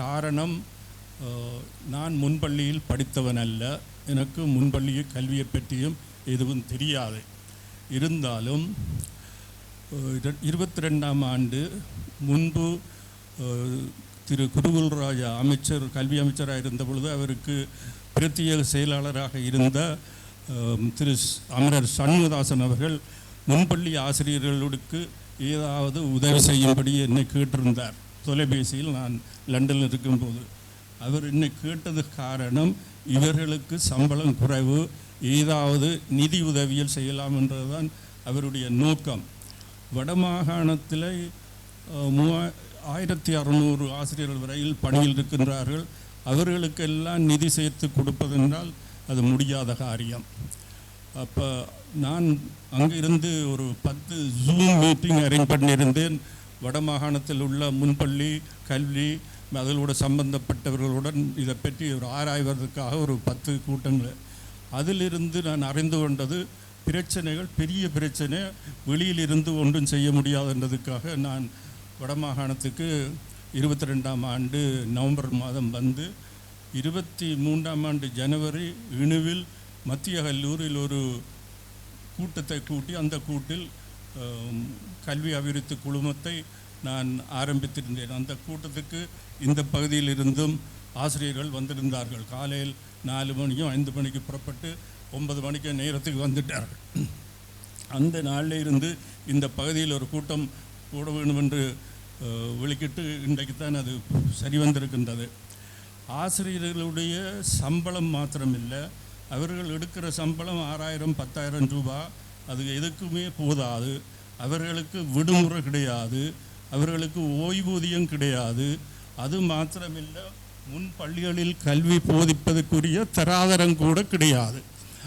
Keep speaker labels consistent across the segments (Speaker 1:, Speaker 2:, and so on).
Speaker 1: காரணம் நான் முன்பள்ளியில் படித்தவன் அல்ல. எனக்கு முன்பள்ளியில் கல்வியை பற்றியும் எதுவும் தெரியாது. இருந்தாலும் இருபத்தி ரெண்டாம் ஆண்டு முன்பு திரு குருகுல் ராஜா அமைச்சர் கல்வி அமைச்சராக இருந்த பொழுது அவருக்கு பிரத்யேக செயலாளராக இருந்த திரு அமரர் சண்முகதாசன் அவர்கள் முன்பள்ளி ஆசிரியர்களுக்கு ஏதாவது உதவி செய்யும்படி என்னை கேட்டிருந்தார். தொலைபேசியில் நான் லண்டனில் இருக்கும்போது அவர் என்னை கேட்டது காரணம் இவர்களுக்கு சம்பளம் குறைவு ஏதாவது நிதி உதவியில் செய்யலாம் என்றதுதான் அவருடைய நோக்கம். வடமாகாணத்தில் மூவா ஆயிரத்தி அறநூறு ஆசிரியர்கள் வரையில் பணியில் இருக்கின்றார்கள். அவர்களுக்கெல்லாம் நிதி சேர்த்து கொடுப்பதென்றால் அது முடியாத காரியம். அப்போ நான் அங்கிருந்து ஒரு பத்து ஜூம் மீட்டிங் அரேஞ்ச் பண்ணியிருந்தேன். வடமாகாணத்தில் உள்ள முன்பள்ளி கல்வி அதோட சம்பந்தப்பட்டவர்களுடன் இதை பற்றி ஒரு ஆராய்வதற்காக ஒரு பத்து கூட்டங்கள். அதிலிருந்து நான் அறிந்து கொண்டது பிரச்சனைகள் பெரிய பிரச்சனை வெளியில் இருந்து ஒன்றும் செய்ய முடியாதுன்றதுக்காக நான் வடமாகாணத்துக்கு இருபத்தி ரெண்டாம் ஆண்டு நவம்பர் மாதம் வந்து இருபத்தி மூன்றாம் ஆண்டு ஜனவரி இணுவில் மத்திய கல்லூரியில் ஒரு கூட்டத்தை கூட்டி அந்த கூட்டில் கல்வி அபிவிருத்தி குழுமத்தை நான் ஆரம்பித்திருந்தேன். அந்த கூட்டத்துக்கு இந்த பகுதியிலிருந்தும் ஆசிரியர்கள் வந்திருந்தார்கள். காலையில் நாலு மணிக்கும் ஐந்து மணிக்கு புறப்பட்டு ஒன்பது மணிக்கு நேரத்துக்கு வந்துட்டார்கள். அந்த நாளில் இருந்து இந்த பகுதியில் ஒரு கூட்டம் கூட வேண்டும் என்று வெளிக்கிட்டு இன்றைக்கு தான் அது சரி வந்திருக்கின்றது. ஆசிரியர்களுடைய சம்பளம் மாத்திரமில்லை. அவர்கள் எடுக்கிற சம்பளம் ஆறாயிரம் பத்தாயிரம் ரூபாய் அது எதுக்குமே போதாது. அவர்களுக்கு விடுமுறை கிடையாது. அவர்களுக்கு ஓய்வூதியம் கிடையாது. அது மாத்திரமில்லை முன் பள்ளிகளில் கல்வி போதிப்பதற்குரிய தராதரம் கூட கிடையாது.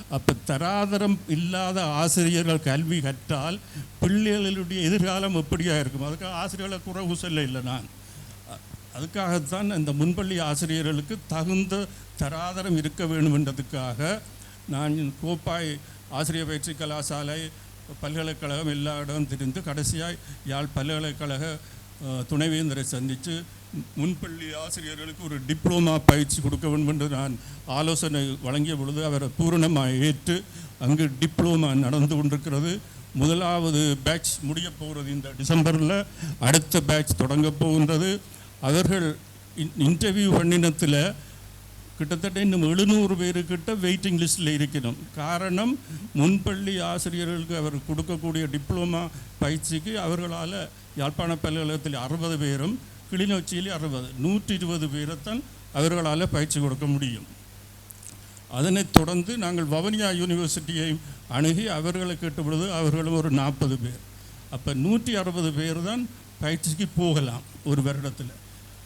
Speaker 1: அப்போ தராதரம் இல்லாத ஆசிரியர்கள் கல்வி கற்றால் பிள்ளைகளுடைய எதிர்காலம் எப்படியாக இருக்கும்? அதுக்காக ஆசிரியர்களை குறைவு சொல்ல இல்லை நான். அதுக்காகத்தான் இந்த முன்பள்ளி ஆசிரியர்களுக்கு தகுந்த தராதரம் இருக்க வேண்டும் என்றதுக்காக நான் கோப்பாய் ஆசிரியர் பயிற்சி கலாசாலை பல்கலைக்கழகம் எல்லா இடம் திரிந்து கடைசியாக யாழ் பல்கலைக்கழக துணைவேந்தரை சந்தித்து முன்பள்ளி ஆசிரியர்களுக்கு ஒரு டிப்ளோமா பயிற்சி கொடுக்க வேண்டும் என்று நான் ஆலோசனை வழங்கிய பொழுது அவரை பூரணமாக ஏற்று அங்கு டிப்ளோமா நடந்து கொண்டிருக்கிறது. முதலாவது பேட்ச் முடிய போகிறது இந்த டிசம்பரில் அடுத்த பேட்ச் தொடங்க போகின்றது. அவர்கள் இன்டர்வியூ பண்ணினத்தில் கிட்டத்தட்ட இன்னும் எழுநூறு பேருக்கிட்ட வெயிட்டிங் லிஸ்ட்டில் இருக்கணும் காரணம் முன்பள்ளி ஆசிரியர்களுக்கு அவர் கொடுக்கக்கூடிய டிப்ளமா பயிற்சிக்கு அவர்களால் யாழ்ப்பாண பல்கலைக்கழகத்தில் அறுபது பேரும் கிளிநொச்சியில் அறுபது நூற்றி இருபது பேரைத்தான் அவர்களால் பயிற்சி கொடுக்க முடியும். அதனைத் தொடர்ந்து நாங்கள் வவனியா யூனிவர்சிட்டியை அணுகி அவர்களை கேட்ட பொழுது அவர்களும் ஒரு நாற்பது பேர். அப்போ நூற்றி அறுபது பேர் தான் பயிற்சிக்கு போகலாம் ஒரு வருடத்தில்.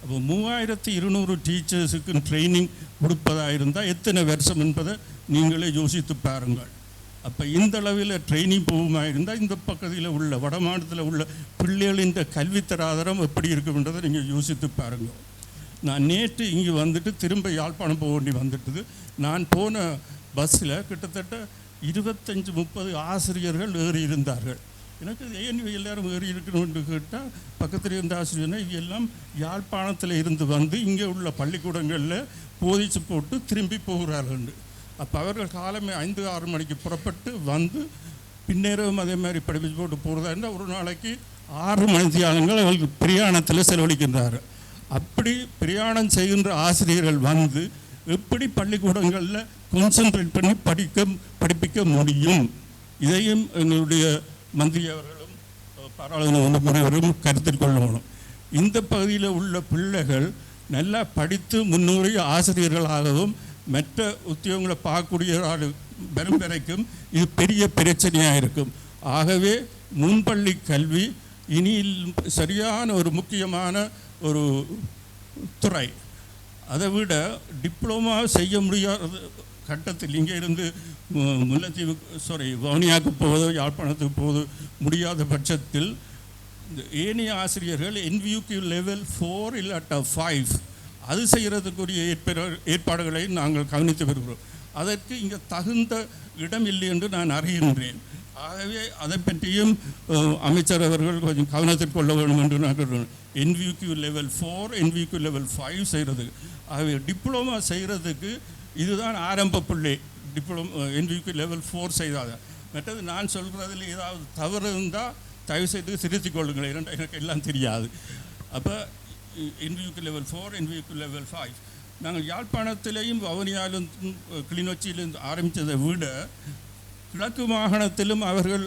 Speaker 1: அப்போ மூவாயிரத்தி இருநூறு டீச்சர்ஸுக்கு ட்ரைனிங் கொடுப்பதாக இருந்தால் எத்தனை வருஷம் என்பதை நீங்களே யோசித்து பாருங்கள். அப்போ இந்த அளவில் ட்ரைனிங் போகுமா இருந்தால் இந்த பக்கத்தில் உள்ள வட மாநிலத்தில் உள்ள பிள்ளைகளின் கல்வித்தராதரம் எப்படி இருக்குன்றதை நீங்கள் யோசித்து பாருங்கள் நான் நேற்று இங்கே வந்துட்டு திரும்ப யாழ்ப்பாணம் போக வேண்டி வந்துட்டுது. நான் போன பஸ்ஸில் கிட்டத்தட்ட இருபத்தஞ்சி முப்பது ஆசிரியர்கள் ஏறி இருந்தார்கள் எனக்கு ஏன் இவ எல்லாரும் ஏறி இருக்கணும்னு கேட்டால் பக்கத்தில் இருந்த ஆசிரியர்னா இவ எல்லாம் யாழ்ப்பாணத்தில் இருந்து வந்து இங்கே உள்ள பள்ளிக்கூடங்களில் போதிச்சு போட்டு திரும்பி போகிறார்கள் அப்போ அவர்கள் காலமே ஐந்து ஆறு மணிக்கு புறப்பட்டு வந்து பின்னேறவும் அதே மாதிரி படிப்பிச்சு போட்டு போகிறதா இருந்தால் ஒரு நாளைக்கு ஆறு மணி தியானங்கள் அவர்கள் பிரயாணத்தில் செலவழிக்கின்றார் அப்படி பிரயாணம் செய்கின்ற ஆசிரியர்கள் வந்து எப்படி பள்ளிக்கூடங்களில் கான்சென்ட்ரேட் பண்ணி படிக்க படிப்பிக்க முடியும்? இதையும் எங்களுடைய மந்திரி அவர்களும் பாராளுமன்ற உறுப்பினரும் கருத்தில் கொள்ளணும். இந்த பகுதியில் உள்ள பிள்ளைகள் நல்லா படித்து முன்னுரை ஆசிரியர்களாகவும் மற்ற உத்தியோகங்களை பார்க்கக்கூடிய ஆளு வரும் வரைக்கும் இது பெரிய பிரச்சனையாக இருக்கும். ஆகவே முன்பள்ளி கல்வி இனி சரியான ஒரு முக்கியமான ஒரு துறை. அதை விட டிப்ளமா செய்ய முடியாத கட்டத்தில் இங்கே இருந்து முல்லைத்தீவு சாரி வவுனியாவுக்கு போவதோ யாழ்ப்பாணத்துக்கு போவது முடியாத பட்சத்தில் இந்த ஏனைய ஆசிரியர்கள் என்வியூக்கு லெவல் ஃபோர் இல்லாட்டா ஃபைவ் அது செய்கிறதுக்குரிய ஏற்ப ஏற்பாடுகளை நாங்கள் கவனித்து வருகிறோம். அதற்கு இங்கே தகுந்த இடம் இல்லை என்று நான் அறிகின்றேன். ஆகவே அதை பற்றியும் அமைச்சர் அவர்கள் கொஞ்சம் கவனத்தில் கொள்ள வேண்டும் என்று நான் சொல்கிறேன் NVQ level four NVQ level five செய்கிறதுக்கு ஆகவே டிப்ளமா செய்கிறதுக்கு இதுதான் ஆரம்ப புள்ளி. டிப்ளமோ என்விக்யூ லெவல் ஃபோர் செய்தாத மற்றது நான் சொல்கிறதுல ஏதாவது தவறு இருந்தால் தயவு செய்து திருத்திக் கொள்ளுங்கள் இரண்டு எனக்கு எல்லாம் தெரியாது. அப்போ என்வியூக்கு லெவல் ஃபோர் என்வியூக்கு லெவல் ஃபைவ் நாங்கள் யாழ்ப்பாணத்திலேயும் வவுனியாலும் கிளிநொச்சியிலும் ஆரம்பித்ததை விட கிழக்கு மாகாணத்திலும் அவர்கள்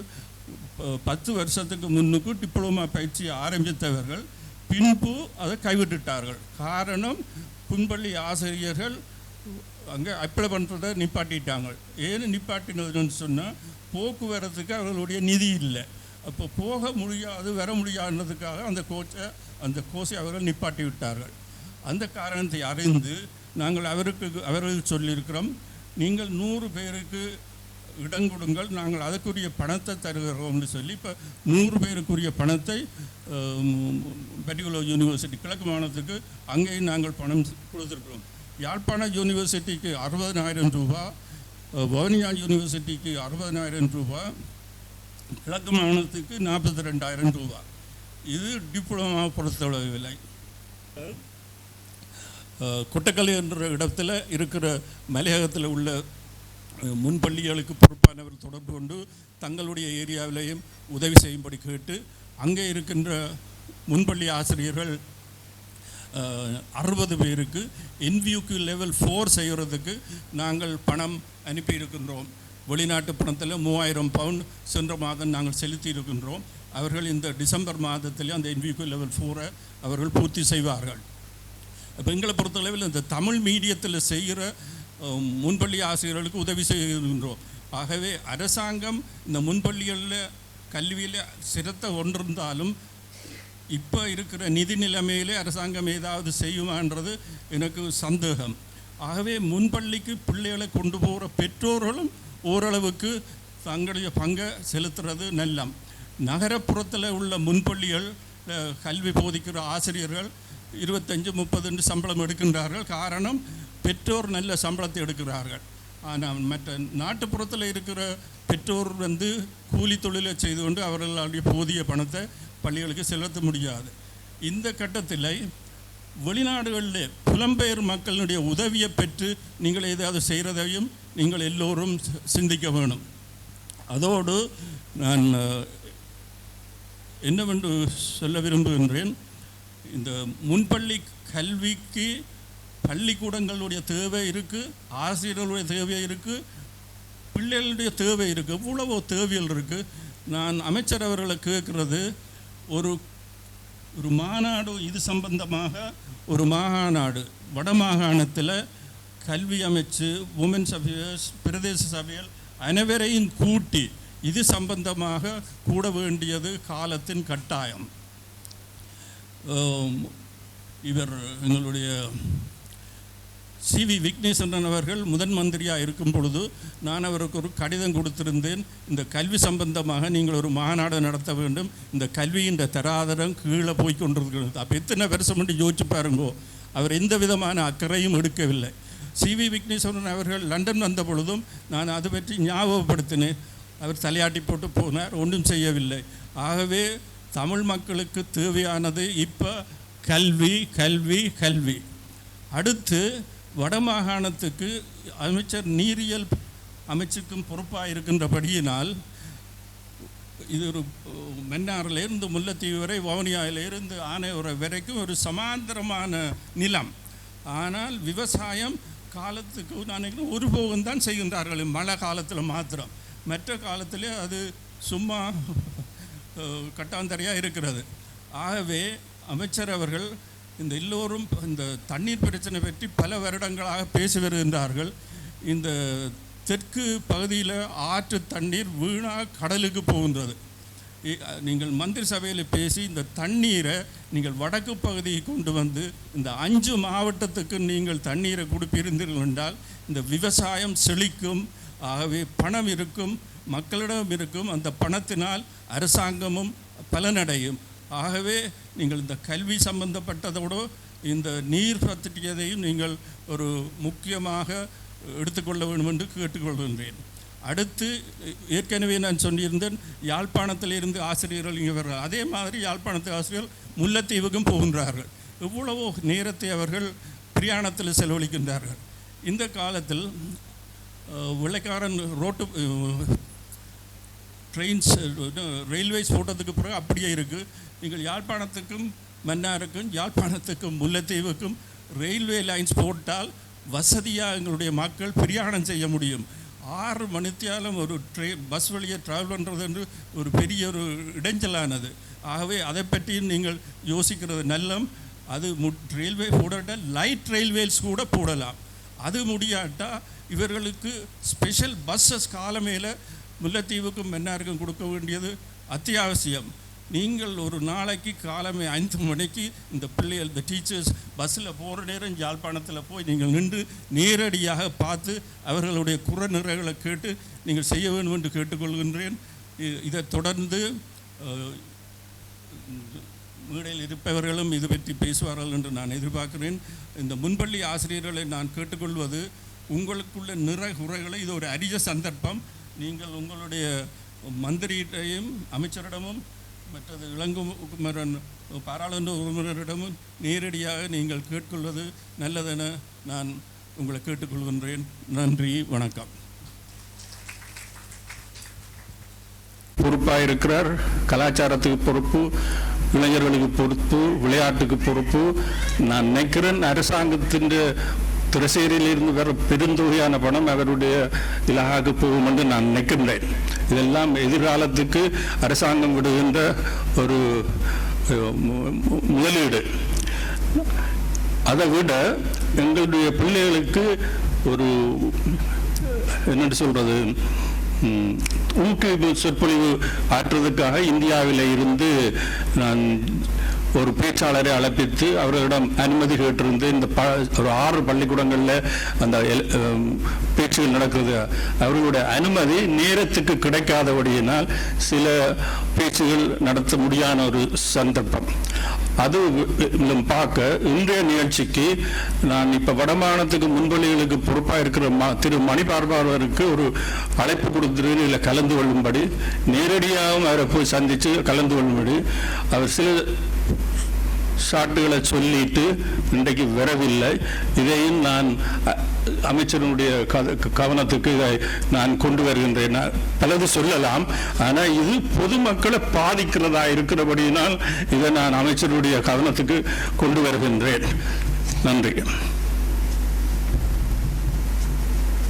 Speaker 1: பத்து வருஷத்துக்கு முன்னுக்கு டிப்ளமா பயிற்சி ஆரம்பித்தவர்கள் பின்பு அதை கைவிட்டுட்டார்கள். காரணம் புன்பள்ளி ஆசிரியர்கள் அங்கே அப்ளை பண்ணுறதை நிப்பாட்டிட்டாங்க. ஏன்னு நிப்பாட்டினதுன்னு சொன்னால் போக்குவரத்துக்கு அவர்களுடைய நிதி இல்லை. அப்போ போக முடியாது வர முடியாதுன்றதுக்காக அந்த கோச்சை அந்த கோச்சை அவர்கள் நிப்பாட்டி விட்டார்கள். அந்த காரணத்தை அறிந்து நாங்கள் அவருக்கு அவர்கள் சொல்லியிருக்கிறோம் நீங்கள் நூறு பேருக்கு இடம் கொடுங்கள் நாங்கள் அதுக்குரிய பணத்தை தருகிறோம்னு சொல்லி இப்போ நூறு பேருக்குரிய பணத்தை பெட்டிகுலர் யூனிவர்சிட்டி கிழக்கு மாநிலத்துக்கு அங்கேயும் நாங்கள் பணம் கொடுத்துருக்குறோம். யாழ்ப்பாண யூனிவர்சிட்டிக்கு அறுபதனாயிரம் ரூபா வவுனியா யூனிவர்சிட்டிக்கு அறுபதனாயிரம் ரூபா கிழக்கு மாநிலத்துக்கு நாற்பத்தி ரெண்டாயிரம் ரூபா. இது டிப்ளமா பொறுத்தளவு விலை. அஹ், கொட்டக்கலை என்ற இடத்துல இருக்கிற மலையகத்தில் உள்ள முன்பள்ளிகளுக்கு பொறுப்பானவர் தொடர்பு கொண்டு தங்களுடைய ஏரியாவிலேயும் உதவி செய்யும்படி கேட்டு அங்கே இருக்கின்ற முன்பள்ளி ஆசிரியர்கள் அறுபது பேருக்கு என்வியூக்கு லெவல் ஃபோர் செய்கிறதுக்கு நாங்கள் பணம் அனுப்பியிருக்கின்றோம். வெளிநாட்டு பணத்தில் மூவாயிரம் பவுண்ட் சென்ற மாதம் நாங்கள் செலுத்தி இருக்கின்றோம் அவர்கள் இந்த டிசம்பர் மாதத்திலே அந்த என்வியூக்கு லெவல் ஃபோரை அவர்கள் பூர்த்தி செய்வார்கள். இப்போ எங்களை பொறுத்தளவில் இந்த தமிழ் மீடியத்தில் செய்கிற முன்பள்ளி ஆசிரியர்களுக்கு உதவி செய்கின்றோம். ஆகவே அரசாங்கம் இந்த முன்பள்ளிகளில் கல்வியில் சிரத்த ஒன்றிருந்தாலும் இப்போ இருக்கிற நிதி நிலைமையிலே அரசாங்கம் ஏதாவது செய்யுமான்றது எனக்கு சந்தேகம். ஆகவே முன்பள்ளிக்கு பிள்ளைகளை கொண்டு போகிற பெற்றோர்களும் ஓரளவுக்கு தங்களுடைய பங்கை செலுத்துறது நல்லம். நகரப்புறத்தில் உள்ள முன்பள்ளிகள் கல்வி போதிக்கிற ஆசிரியர்கள் இருபத்தஞ்சு முப்பதுன்னு சம்பளம் எடுக்கின்றார்கள். காரணம் பெற்றோர் நல்ல சம்பளத்தை எடுக்கிறார்கள். ஆனால் மற்ற நாட்டுப்புறத்தில் இருக்கிற பெற்றோர் வந்து கூலி தொழிலை செய்து கொண்டு அவர்களுடைய போதிய பணத்தை பள்ளிகளுக்கு செலுத்த முடியாது. இந்த கட்டத்தில் வெளிநாடுகளில் புலம்பெயர் மக்களுடைய உதவியை பெற்று நீங்கள் ஏதாவது செய்கிறதையும் நீங்கள் எல்லோரும் சிந்திக்க வேணும். அதோடு நான் என்னவென்று சொல்ல விரும்புகின்றேன்? இந்த முன்பள்ளி கல்விக்கு பள்ளிக்கூடங்களுடைய தேவை இருக்குது ஆசிரியர்களுடைய தேவை இருக்குது பிள்ளைகளுடைய தேவை இருக்குது இவ்வளவோ தேவைகள் இருக்குது நான் அமைச்சர் அவர்களை கேட்குறது ஒரு ஒரு மாநாடு இது சம்பந்தமாக ஒரு மாகாநாடு வட மாகாணத்தில் கல்வி அமைச்சு உமன்ஸ் அஃபேர்ஸ் பிரதேச சபைகள் அனைவரையும் கூட்டி இது சம்பந்தமாக கூட வேண்டியது காலத்தின் கட்டாயம். இவர் எங்களுடைய சி வி விக்னேஸ்வரன் அவர்கள் முதன் மந்திரியாக இருக்கும் பொழுது நான் அவருக்கு ஒரு கடிதம் கொடுத்திருந்தேன். இந்த கல்வி சம்பந்தமாக நீங்கள் ஒரு மாநாடு நடத்த வேண்டும். இந்த கல்வியின் தராதரம் கீழே போய் கொண்டிருக்கிறது. அப்போ எத்தனை வருஷம் மட்டும் யோசிச்சு பாருங்கோ. அவர் எந்த விதமான அக்கறையும் எடுக்கவில்லை. சி வி விக்னேஸ்வரன் அவர்கள் லண்டன் வந்த பொழுதும் நான் அது பற்றி ஞாபகப்படுத்தினேன். அவர் தலையாட்டி போட்டு போனார் ஒன்றும் செய்யவில்லை. ஆகவே தமிழ் மக்களுக்கு தேவையானது இப்போ கல்வி கல்வி கல்வி. அடுத்து வடமாகாணத்துக்கு அமைச்சர் நீரியல் அமைச்சுக்கும் பொறுப்பாக இருக்கின்றபடியினால் இது ஒரு அஹ், மன்னாரிலிருந்து முல்லைத்தீவு வரை வவுனியாவிலிருந்து ஆனையுறை வரைக்கும் ஒரு சமாந்தரமான நிலம். ஆனால் விவசாயம் காலத்துக்கு நான் நினைக்கிறேன் ஒரு போகம் தான் செய்கின்றார்கள். மழை காலத்தில் மாத்திரம். மற்ற காலத்திலே அது சும்மா கட்டாந்தரையாக இருக்கிறது. ஆகவே அமைச்சர் அவர்கள் இந்த எல்லோரும் இந்த தண்ணீர் பிரச்சனை பற்றி பல வருடங்களாக பேசி வருகின்றார்கள். இந்த தெற்கு பகுதியில் ஆற்று தண்ணீர் வீணாக கடலுக்கு போகின்றது. நீங்கள் மந்திரி சபையில் பேசி இந்த தண்ணீரை நீங்கள் வடக்கு பகுதியை கொண்டு வந்து இந்த அஞ்சு மாவட்டத்துக்கு நீங்கள் தண்ணீரை கொடுப்பிருந்தீர்கள் என்றால் இந்த விவசாயம் செழிக்கும் ஆகவே பணம் இருக்கும் மக்களிடம் இருக்கும் அந்த பணத்தினால் அரசாங்கமும் பலனடையும். ஆகவே நீங்கள் இந்த கல்வி சம்பந்தப்பட்டதோடு இந்த நீர் பற்றியதையும் நீங்கள் ஒரு முக்கியமாக எடுத்துக்கொள்ள வேண்டும் என்று கேட்டுக்கொள்கின்றேன். அடுத்து ஏற்கனவே நான் சொல்லியிருந்தேன் யாழ்ப்பாணத்தில் இருந்து ஆசிரியர்கள் இங்கே வர்றார். அதே மாதிரி யாழ்ப்பாணத்து ஆசிரியர்கள் முல்லைத்தீவுக்கும் போகின்றார்கள். எவ்வளவோ நேரத்தை அவர்கள் பிரயாணத்தில் செலவழிக்கின்றார்கள். இந்த காலத்தில் விளைக்காரன் வெள்ளைக்காரன் ரோட்டு ட்ரெயின்ஸ் ரயில்வேஸ் போட்டதுக்கு பிறகு அப்படியே இருக்குது நீங்கள் யாழ்ப்பாணத்துக்கும் மன்னாருக்கும் யாழ்ப்பாணத்துக்கும் முல்லைத்தீவுக்கும் ரயில்வே லைன்ஸ் போட்டால் வசதியாக எங்களுடைய மக்கள் பிரயாணம் செய்ய முடியும். ஆறு மணித்தியாலும் ஒரு ட்ரெயின் பஸ் வழியை ட்ராவல் பண்ணுறது என்று ஒரு பெரிய ஒரு இடைஞ்சலானது. ஆகவே அதை பற்றியும் நீங்கள் யோசிக்கிறது நல்லம். அது மு ரயில்வே போடாட்ட லைட் ரயில்வேஸ் கூட போடலாம். அது முடியாட்டா இவர்களுக்கு ஸ்பெஷல் பஸ்ஸஸ் காலமேல முல்லைத்தீவுக்கும் மன்னாருக்கும் கொடுக்க வேண்டியது அத்தியாவசியம். நீங்கள் ஒரு நாளைக்கு காலமே ஐந்து மணிக்கு இந்த பிள்ளைகள் இந்த டீச்சர்ஸ் பஸ்ஸில் போகிற நேரம் யாழ்ப்பாணத்தில் போய் நீங்கள் நின்று நேரடியாக பார்த்து அவர்களுடைய குறநிறைகளை கேட்டு நீங்கள் செய்ய வேண்டும் என்று கேட்டுக்கொள்கின்றேன். இ- இதைத் தொடர்ந்து மேடையில் இருப்பவர்களும் இது பற்றி பேசுவார்கள் என்று நான் எதிர்பார்க்கிறேன். இந்த முன்பள்ளி ஆசிரியர்களை நான் கேட்டுக்கொள்வது உங்களுக்குள்ள நிறை குறைகளை இது ஒரு அரிய சந்தர்ப்பம். நீங்கள் உங்களுடைய மந்திரியிட்டையும் அமைச்சரிடமும் மற்றது இளங்குமரன் பாராளுமன்ற உறுப்பினரிடமும் நேரடியாக நீங்கள் கேட்கொள்வது நல்லதென நான் உங்களை கேட்டுக்கொள்கின்றேன். நன்றி வணக்கம்.
Speaker 2: பொறுப்பாக இருக்கிறார். கலாச்சாரத்துக்கு பொறுப்பு இளைஞர்களுக்கு பொறுப்பு விளையாட்டுக்கு பொறுப்பு. நான் நினைக்கிறேன் அரசாங்கத்தின் திரசேரியிலிருந்து வர பெருந்தொகையான பணம் அவருடைய இலகாக போகும் என்று நான் நினைக்கின்றேன். இதெல்லாம் எதிர்காலத்துக்கு அரசாங்கம் விடுகின்ற ஒரு முதலீடு. அதை விட எங்களுடைய பிள்ளைகளுக்கு ஒரு என்னென்னு சொல்கிறது ஊக்குவிப்பு சொற்பொழிவு ஆற்றுவதற்காக இந்தியாவில் இருந்து நான் ஒரு பேச்சாளரை அழைப்பித்து அவர்களிடம் அனுமதி கேட்டிருந்து இந்த ப ஒரு ஆறு பள்ளிக்கூடங்களில் அந்த பேச்சுகள் நடக்குது அவர்களுடைய அனுமதி நேரத்துக்கு கிடைக்காதபடியினால் சில பேச்சுகள் நடத்த முடியாத ஒரு சந்தர்ப்பம். அது பார்க்க இன்றைய நிகழ்ச்சிக்கு நான் இப்போ வடமாநிலத்துக்கு முன்பள்ளிகளுக்கு பொறுப்பாக இருக்கிற ம- திரு மணிபார்பாளருக்கு ஒரு அழைப்பு கொடுத்துருன்னு இல்லை கலந்து கொள்ளும்படி நேரடியாகவும் அவரை போய் சந்தித்து கலந்து கொள்ளும்படி. அவர் சில ஷாட்டுகளை சொல்லிட்டு இன்றைக்கு வரவில்லை. இதையும் நான் அமைச்சருடைய கத- கவனத்துக்கு இதை நான் கொண்டு வருகின்றேன். பலது சொல்லலாம். ஆனால் இது பொதுமக்களை பாதிக்கிறதா இருக்கிறபடியினால் இதை நான் அமைச்சருடைய கவனத்துக்கு கொண்டு வருகின்றேன். நன்றி.